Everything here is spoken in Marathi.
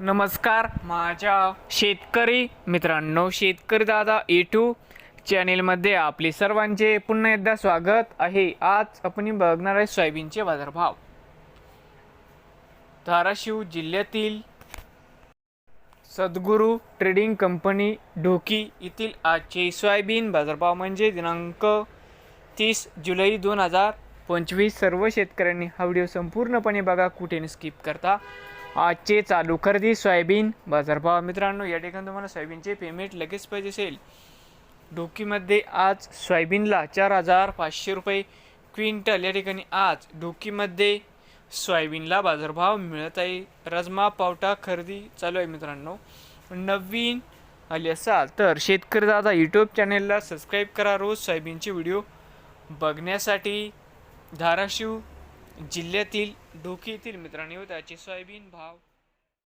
नमस्कार. माझ्या शेतकरी मित्रांनो शेतकरी दादा यूट्यूब चॅनेलमध्ये आपले सर्वांचे पुन्हा एकदा स्वागत आहे. आज आपण बघणार आहे सोयाबीनचे बाजारभाव. धाराशिव जिल्ह्यातील सद्गुरू ट्रेडिंग कंपनी ढोकी येथील आजचे सोयाबीन बाजारभाव म्हणजे दिनांक तीस जुलै दोन हजार पंचवीस. सर्व शेतकऱ्यांनी हा व्हिडिओ संपूर्णपणे बघा कुठे स्किप करता. आजचे चालू खरेदी सोयाबीन बाजारभाव मित्रांनो या ठिकाणी तुम्हाला सोयाबीनचे पेमेंट लगेच पाहिजे असेल. डोकीमध्ये आज सोयाबीनला चार हजार पाचशे रुपये क्विंटल. या ठिकाणी आज डोकीमध्ये सोयाबीनला बाजारभाव मिळत आहे. रजमा पावटा खरेदी चालू आहे मित्रांनो. नवीन आली असाल तर शेतकरी दादा यूट्यूब चॅनेलला सबस्क्राईब करा. रोज सोयाबीनचे व्हिडिओ बघण्यासाठी धाराशिव जिल्ह्यातील ढोकी येथील मित्रांनो त्याचे सोयाबीन भाव